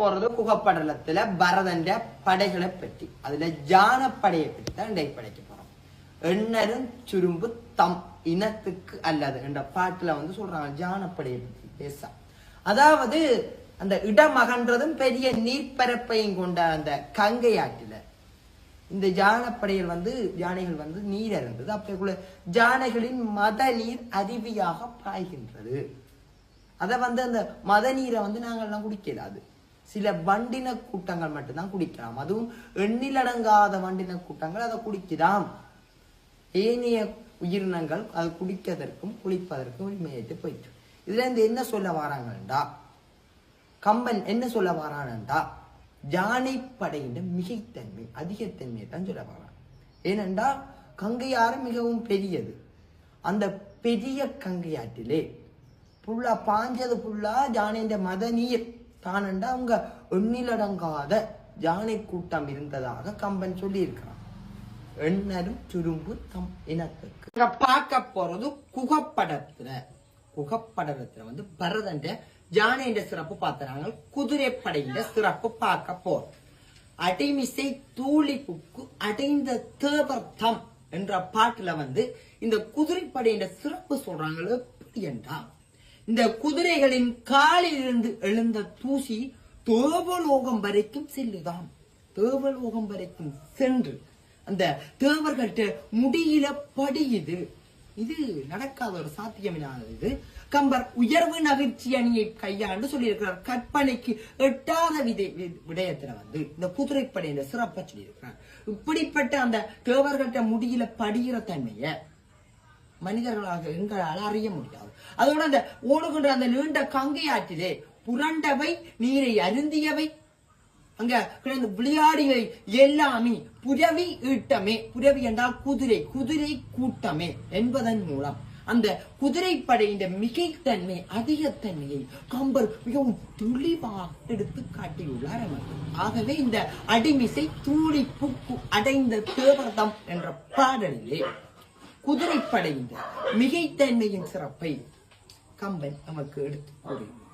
போறது குகப்படலத்துல பரதന്റെ படைகளை பற்றி. அதுல ஜானப்படையை பற்றி தான் இன்றைக்கு படைக்க போறோம். எண்ணரும் சுரும்பு தம் இனத்துக்கு அல்லது என்ற பாட்டுல வந்து சொல்றாங்க ஜானப்படையை பற்றி பேச. அதாவது அந்த இடமகன்றதும் பெரிய நீர்ப்பரப்பையும் கொண்ட அந்த கங்கை ஆற்றில இந்த ஜானப்படையில் வந்து யானைகள் வந்து நீர் அறிந்தது அப்படிக்குள்ள ஜானைகளின் மத நீர் அருவியாக பாய்கின்றது. அதை வந்து அந்த மத நீரை வந்து நாங்கள்லாம் குடிக்கலாது சில வண்டின கூட்டங்கள் மட்டும்தான் குடிக்கலாம். அதுவும் எண்ணிலடங்காத வண்டின கூட்டங்கள் அதை குடிக்கலாம் ஏனைய உயிரினங்கள் அது குடிக்கதற்கும் குளிப்பதற்கும் உரிமையிட்டு போயிட்டு இதுல இருந்து என்ன சொல்ல வராங்கண்டா? கம்பன் என்ன சொல்ல வரானண்டா? ஜானைப்படையின் மிகைத்தன்மை அதிகத்தன்மையை தான் சொல்ல வரான். ஏனென்றா கங்கையாறு மிகவும் பெரியது. அந்த பெரிய கங்கையாற்றிலே புல்லா பாஞ்சது புல்லா ஜானேந்த மத நீர் தானண்டா அவங்க எண்ணிலடங்காத யானை கூட்டம் இருந்ததாக கம்பன் சொல்லியிருக்கிறான். எண்ணரும் சுரும்பு தம் இனத்துக்கு. பார்க்க போறது குகப்படத்துல. குகப்படத்துல வந்து பரதன் ஜானைன்ற சிறப்பு பார்த்துறாங்க குதிரைப்படையின் சிறப்பு பார்க்க போறோம் அடிமிசை தூளிப்புக்கு அடைந்த தேவர்த்தம் என்ற பாட்டுல வந்து இந்த குதிரைப்படையின் சிறப்பு சொல்றாங்களோ எப்படி இந்த குதிரைகளின் காலிலிருந்து எழுந்த தூசி தேவலோகம் வரைக்கும் செல்லுதாம். தேவலோகம் வரைக்கும் சென்று அந்த தேவர்கள்ட்ட முடியில படியுது. இது நடக்காத ஒரு சாத்தியமில்லாதது. இது கம்பர் உயர்வு நகர்ச்சி அணியை கையாண்டு சொல்லியிருக்கிறார். கற்பனைக்கு எட்டாத விதை வி- விடயத்துல வந்து இந்த குதிரைப்படையில சிறப்பா சொல்லியிருக்கிறார். இப்படிப்பட்ட அந்த தேவர்கள்ட்ட முடியில படிகிற தன்மையை மனிதர்களாக எங்களால் அறிய முடியாது. அதோட அந்த ஓடுகின்ற அந்த நீண்ட கங்கை ஆற்றிலே புரண்டவை நீரை அருந்தியவை அங்க கிடந்த விளையாடிகளை எல்லாமே புரவி ஈட்டமே. புரவி என்றால் குதிரை குதிரை கூட்டமே என்பதன் மூலம். அந்த குதிரைப்படையின் மிகைத்தன்மை அதிகத்தன்மையை கம்பர் மிகவும் துளிவாக எடுத்து காட்டியுள்ளார் நமக்கு. ஆகவே இந்த அடிமிசை தூளி புக்கு அடைந்த தேவர்தம் என்ற பாடலிலே குதிரைப்படையின் மிகைத்தன்மையின் சிறப்பை கம்பன் நமக்கு எடுத்து கூறினார்.